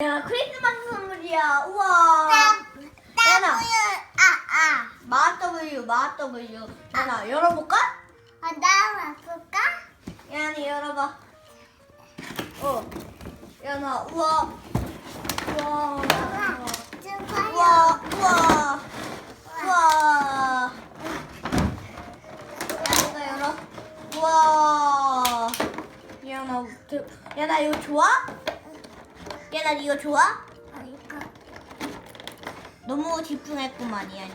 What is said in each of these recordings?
야 크리스마스 선물이야. 우와. 야나 아아 마 W 마 W. 야나 열어볼까? 아, 나 바꿀까? 야나 열어봐. 어. 야나 우와. 우와. 좀 우와 우와 우와. 야나가 열어. 우와. 야나 대- 야나 이거 좋아? 야나 이거 좋아? 아, 이거 너무 집중했구만 이안이.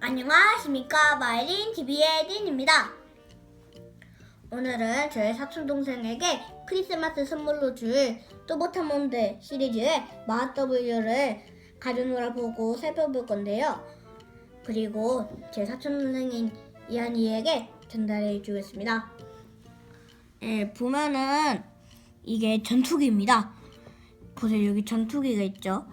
안녕하십니까 마이린 TV의 딘입니다. 오늘은 저의 사촌 동생에게 크리스마스 선물로 줄 또보타몬드 시리즈의 마더블유를 가져노라 보고 살펴볼 건데요. 그리고 제 사촌 동생인 이한이에게 전달해 주겠습니다. 예, 보면은 이게 전투기입니다. 보세요 여기 전투기가 있죠.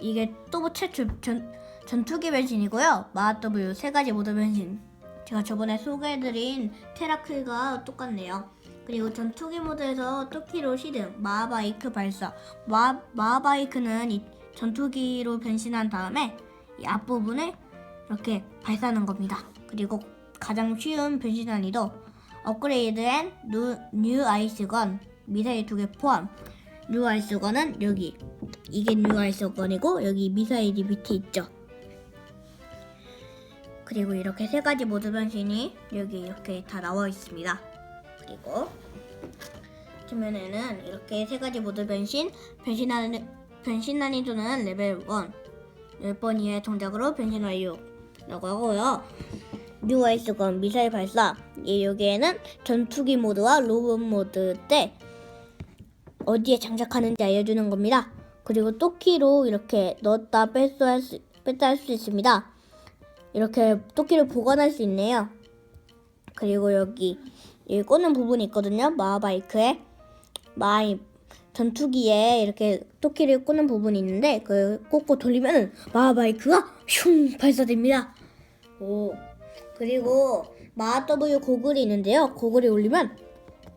이게 또보 최초 전, 전투기 변신이고요. 마더블유 세 가지 모드 변신. 제가 저번에 소개해드린 테라클과 똑같네요. 그리고 전투기 모드에서 토키로 시드, 마하바이크 발사. 마, 마하바이크는 이 전투기로 변신한 다음에 이 앞부분을 이렇게 발사하는 겁니다. 그리고 가장 쉬운 변신 난이도 업그레이드앤 뉴, 뉴 아이스건 미사일 두 개 포함. 뉴 아이스건은 여기 이게 뉴 아이스건이고 여기 미사일이 밑에 있죠. 그리고 이렇게 세 가지 모드 변신이 여기 이렇게 다 나와 있습니다. 그리고 뒷면에는 이렇게 세 가지 모드 변신, 변신 난 변신 난이도는 레벨 1, 10번 이하의 동작으로 변신 완료라고 하고요. 뉴 아이스건 미사일 발사, 이 여기에는 전투기 모드와 로봇 모드 때 어디에 장착하는지 알려주는 겁니다. 그리고 토끼로 이렇게 넣었다 뺐다 할 수, 뺐다 할 수 있습니다. 이렇게 토끼를 보관할 수 있네요. 그리고 여기 여기 꽂는 부분이 있거든요. 마하바이크에 마이 전투기에 이렇게 토끼를 꽂는 부분이 있는데 그 꽂고 돌리면 마하바이크가 슝 발사됩니다. 오 그리고 마하 W 고글이 있는데요. 고글이 올리면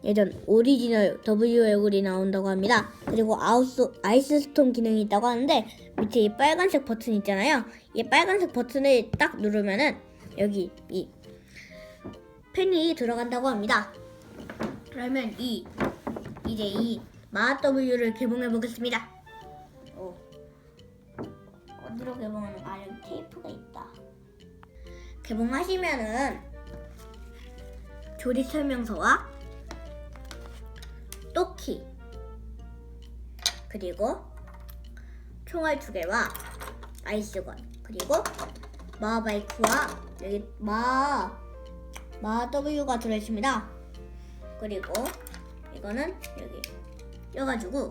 예전 오리지널 W 얼굴이 나온다고 합니다. 그리고 아우스 아이스스톤 기능이 있다고 하는데 밑에 이 빨간색 버튼 있잖아요. 이 빨간색 버튼을 딱 누르면은 여기 이 펜이 들어간다고 합니다. 그러면 이 이제 이 마하 W를 개봉해 보겠습니다. 오. 어디로 개봉하는? 아 여기 테이프가 있다. 개봉하시면은 조립 설명서와 또키 그리고 총알 두 개와 아이스건 그리고 마하바이크와 여기 마 마 W가 들어있습니다. 그리고 이거는 여기 껴가지고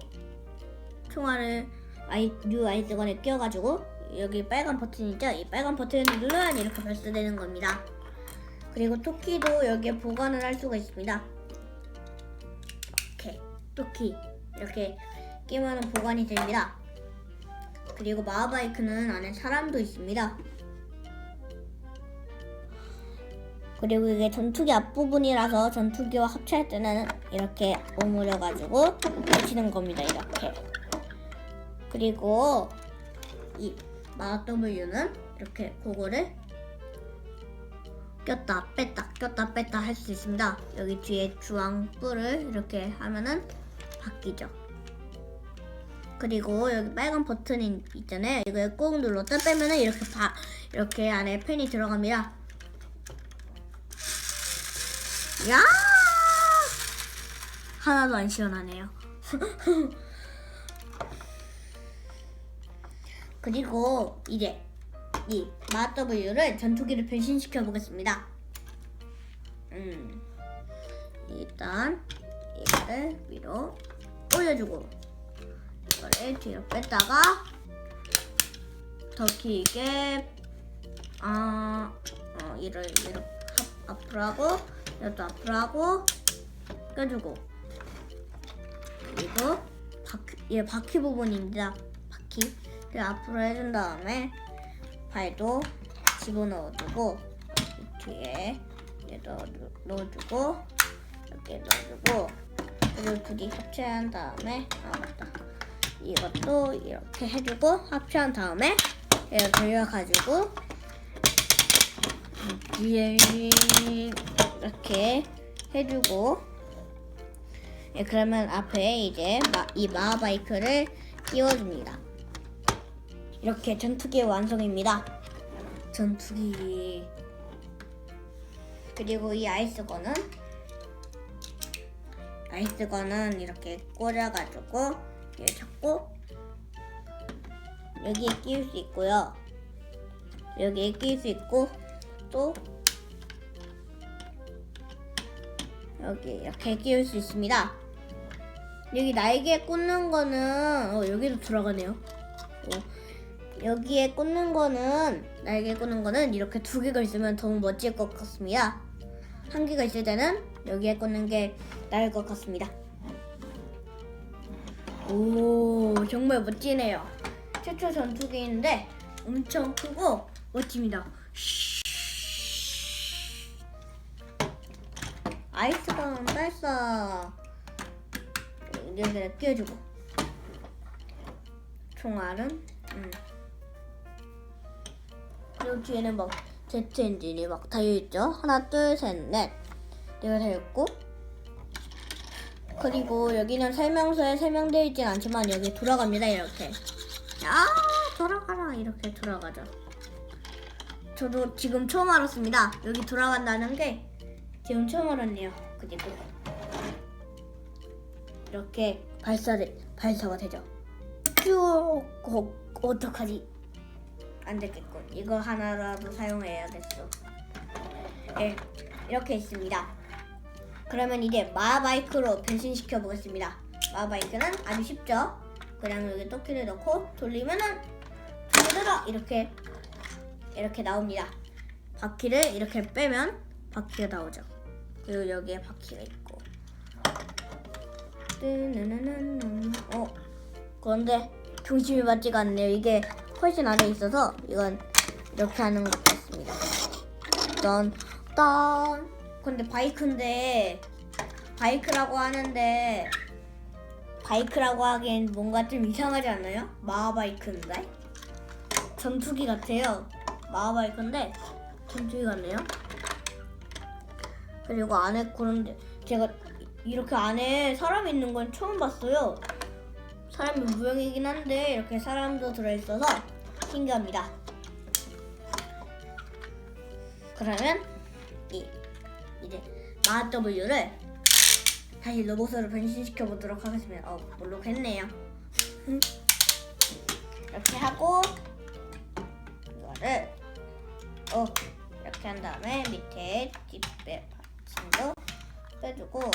총알을 아이 뉴 아이스건에 끼워가지고 여기 빨간 버튼 있죠? 이 빨간 버튼을 누르면 이렇게 발사되는 겁니다. 그리고 토끼도 여기에 보관을 할 수가 있습니다. 이렇게 토끼 이렇게 끼면 보관이 됩니다. 그리고 마하바이크는 안에 사람도 있습니다. 그리고 이게 전투기 앞부분이라서 전투기와 합체할 때는 이렇게 오므려가지고 붙이는 겁니다. 이렇게. 그리고 이 마하 W는 이렇게 그거를 꼈다 뺐다 꼈다 뺐다 할 수 있습니다. 여기 뒤에 주황 뿔을 이렇게 하면은 바뀌죠. 그리고 여기 빨간 버튼이 있잖아요. 이걸 꾹 눌렀다 빼면은 이렇게 바, 이렇게 안에 펜이 들어갑니다. 야! 하나도 안 시원하네요. 그리고 이제 이 마하 W를 전투기를 변신시켜 보겠습니다. 음, 일단 이거를 위로 올려주고 이거를 뒤로 뺐다가 더 길게 아 어, 이를 합- 앞으로 하고 이것도 앞으로 하고 껴주고 그리고 바퀴 얘 바퀴 부분입니다. 앞으로 해준 다음에 발도 집어넣어주고 이 뒤에 넣어주고 이렇게 이렇게 넣어주고 그리고 둘이 합체한 다음에 아 맞다 이것도 이렇게 해주고 합체한 다음에 얘를 돌려가지고 뒤에 이렇게 해주고 예, 그러면 앞에 이제 마, 이 마하바이크를 띄워줍니다. 이렇게 전투기 완성입니다. 전투기 그리고 이 아이스건은 아이스건은 이렇게 꽂아가지고 얘 잡고 여기에 끼울 수 있고요. 여기에 끼울 수 있고 또 여기 이렇게 끼울 수 있습니다. 여기 날개 꽂는 거는 어, 여기도 들어가네요. 어, 여기에 꽂는 거는 날개 꽂는 거는 이렇게 두 개가 있으면 더 멋질 것 같습니다. 한 개가 있을 때는 여기에 꽂는 게 나을 것 같습니다. 오 정말 멋지네요. 최초 전투기인데 엄청 크고 멋집니다. 아이스건 발사 여기다 끼워주고 총알은 음. 그리고 뒤에는 막 제트 엔진이 막 달려있죠 하나 둘 셋넷 내가 달렸고 그리고 여기는 설명서에 설명되어 있진 않지만 여기 돌아갑니다 이렇게 아 돌아가라 이렇게 돌아가죠 저도 지금 처음 알았습니다 여기 돌아간다는 게 지금 처음 알았네요. 그리고 이렇게 발사를 발사가 되죠. 쭉 어, 어떡하지? 안 되겠군. 이거 하나라도 사용해야겠어. 네, 이렇게 있습니다. 그러면 이제 마바이크로 변신시켜 보겠습니다. 마바이크는 아주 쉽죠. 그냥 여기 토끼를 넣고 돌리면은 돌려라 이렇게 이렇게 나옵니다. 바퀴를 이렇게 빼면 바퀴가 나오죠. 그리고 여기에 바퀴가 있고. 뜨느느느느. 어. 그런데 중심이 맞지가 않네요. 이게 훨씬 안에 있어서 이건 이렇게 하는 것 같습니다. 딴, 딴. 근데 바이크인데 바이크라고 하는데 바이크라고 하기엔 뭔가 좀 이상하지 않나요? 마하바이크인데 전투기 같아요. 마하바이크인데 전투기 같네요. 그리고 안에 그런데 제가 이렇게 안에 사람이 있는 건 처음 봤어요. 사람이 무형이긴 한데 이렇게 사람도 들어있어서 신기합니다. 그러면 이 이제 마하 W를 다시 로봇으로 변신시켜 보도록 하겠습니다. 어, 모르겠네요. 이렇게 하고 이거를 어 이렇게 한 다음에 밑에 뒷배 받침도 빼주고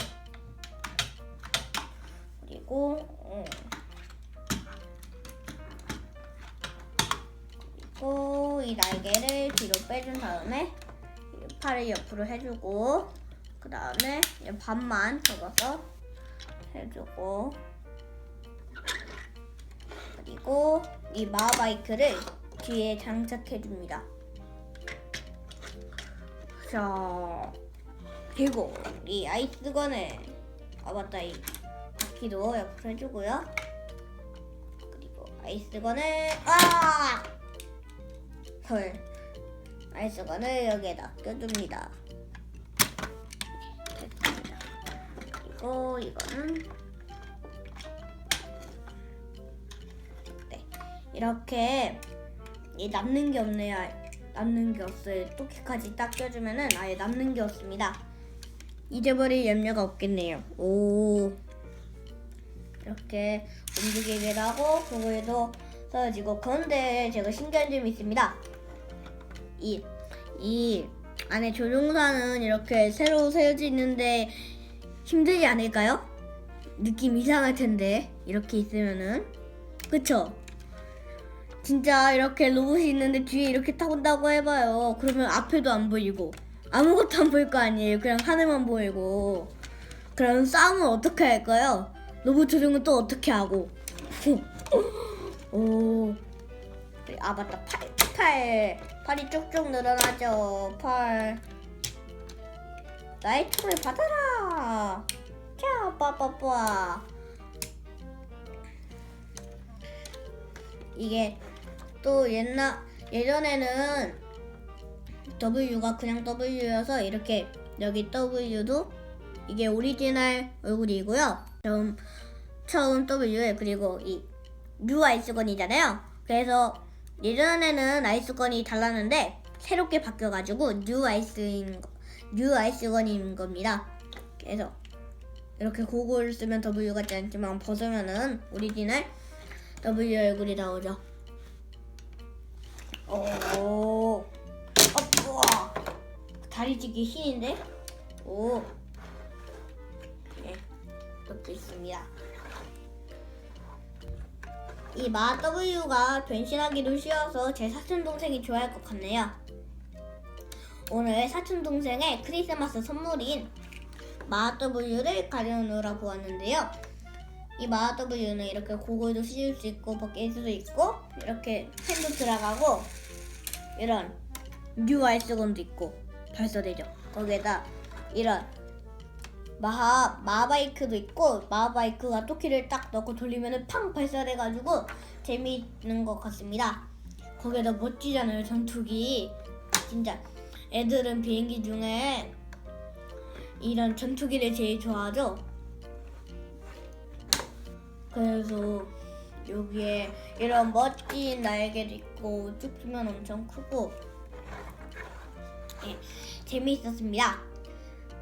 그리고 어. 그리고 이 날개를 뒤로 빼준 다음에 이 팔을 옆으로 해주고 그 다음에 반만 접어서 해주고 그리고 이 마하바이크를 뒤에 장착해줍니다. 자, 그리고 이 아이스건을 아 맞다 이 바퀴도 옆으로 해주고요. 그리고 아이스건을 아 헐 아이스건을 여기에다 껴줍니다. 됐습니다. 그리고 이거는 네 이렇게 이 남는 게 없네요. 남는 게 없어요. 토끼까지 딱 껴주면은 아예 남는 게 없습니다. 잊어버릴 염려가 없겠네요. 오 이렇게 움직이기도 하고 그거에도 써지고 그런데 제가 신기한 점이 있습니다. 이 이 안에 조종사는 이렇게 새로 세워져 있는데 힘들지 않을까요? 느낌 이상할 텐데 이렇게 있으면은 그쵸? 진짜 이렇게 로봇이 있는데 뒤에 이렇게 타온다고 해봐요. 그러면 앞에도 안 보이고 아무것도 안 보일 거 아니에요. 그냥 하늘만 보이고. 그럼 싸움은 어떻게 할까요? 로봇 조종은 또 어떻게 하고? 오. 아 맞다 팔, 팔 팔이 쭉쭉 늘어나죠. 팔 나의 총을 받아라. 자, 빠빠빠. 이게 또 옛날 예전에는 W가 그냥 W여서 이렇게 여기 W도 이게 오리지널 얼굴이고요. 처음 처음 W 그리고 이뉴 아이스건이잖아요. 그래서 예전에는 아이스건이 달랐는데 새롭게 바뀌어가지고 뉴 아이스인 거- 뉴 아이스건인 겁니다. 그래서 이렇게 고글 쓰면 W 같지 않지만 벗으면은 오리지널 W 얼굴이 나오죠. 오, 어, 우와. 다리 찢기 신인데? 오, 네, 이렇게 있습니다. 이 마 W가 변신하기도 쉬워서 제 사촌 동생이 좋아할 것 같네요. 오늘 사촌 동생의 크리스마스 선물인 마 W를 가져오느라 보았는데요. 이 마 W는 이렇게 고글도 씌울 수 있고 벗길 수도 있고 이렇게 펜도 들어가고 이런 뉴 아이스건도 있고 발사되죠. 거기에다 이런 마하 마바이크도 있고 마바이크가 토끼를 딱 넣고 돌리면은 팡 발사돼가지고 재미있는 것 같습니다. 거기에다 멋지잖아요 전투기 진짜 애들은 비행기 중에 이런 전투기를 제일 좋아하죠. 그래서 여기에 이런 멋진 날개도 있고 쭉 펴면 엄청 크고 예, 재미있었습니다.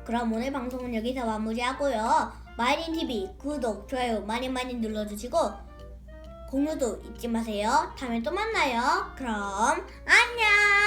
그럼 오늘 방송은 여기서 마무리하고요. 마이린 TV 구독, 좋아요 많이 많이 눌러주시고 공유도 잊지 마세요. 다음에 또 만나요. 그럼 안녕.